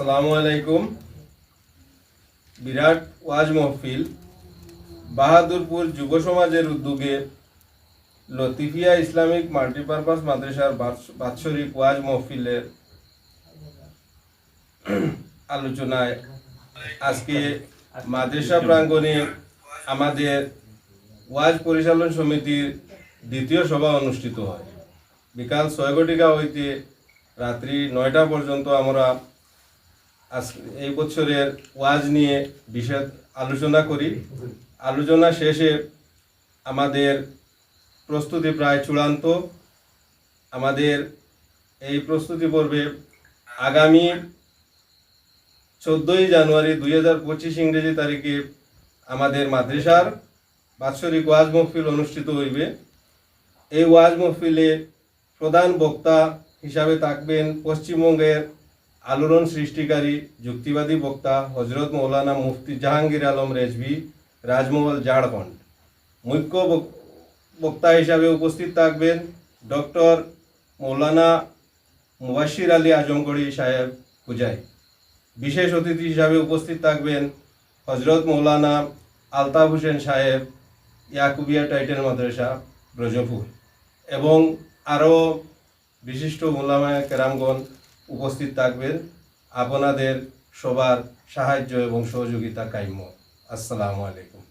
আসসালামু আলাইকুম। বিরাট ওয়াজ মহফিল, বাহাদুরপুর যুব সমাজের উদ্যোগে লতিফিয়া ইসলামিক মাল্টিপারপাস মাদ্রাসার বাৎসরিক ওয়াজ মহফিলের আলোচনায় আজকে মাদ্রাসা প্রাঙ্গণে আমাদের ওয়াজ পরিচালন সমিতির দ্বিতীয় সভা অনুষ্ঠিত হয়। বিকাল ছয় ঘটিকা হইতে রাত্রি নয়টা পর্যন্ত আমরা আজ এই বছরের ওয়াজ নিয়ে বিশদ আলোচনা করি। আলোচনা শেষে আমাদের প্রস্তুতি প্রায় চূড়ান্ত। আমাদের এই প্রস্তুতি পর্বে আগামী চোদ্দোই জানুয়ারি দুই হাজার পঁচিশ ইংরেজি তারিখে আমাদের মাদ্রাসার বাৎসরিক ওয়াজ মহফিল অনুষ্ঠিত হইবে। এই ওয়াজ মহফিলে প্রধান বক্তা হিসাবে থাকবেন পশ্চিমবঙ্গের আলোড়ন সৃষ্টিকারী যুক্তিবাদী বক্তা হজরত মৌলানা মুফতি জাহাঙ্গীর আলম রেজভি, রাজমহল ঝাড়খণ্ড। মুখ্য বক- বক্তা হিসাবে উপস্থিত থাকবেন ডক্টর মৌলানা মুবাশির আলী আজমগড়ি সাহেব পূজাই। বিশেষ অতিথি হিসাবে উপস্থিত থাকবেন হজরত মৌলানা আলতাফ হোসেন সাহেব, ইয়াকুবিয়া টাইটেল মাদ্রাসা, ব্রজপুর। এবং আরও বিশিষ্ট মোলামায় কেরামগণ উপস্থিত থাকবেন। আপনাদের সবার সাহায্য এবং সহযোগিতা কাম্য। আসসালামু আলাইকুম।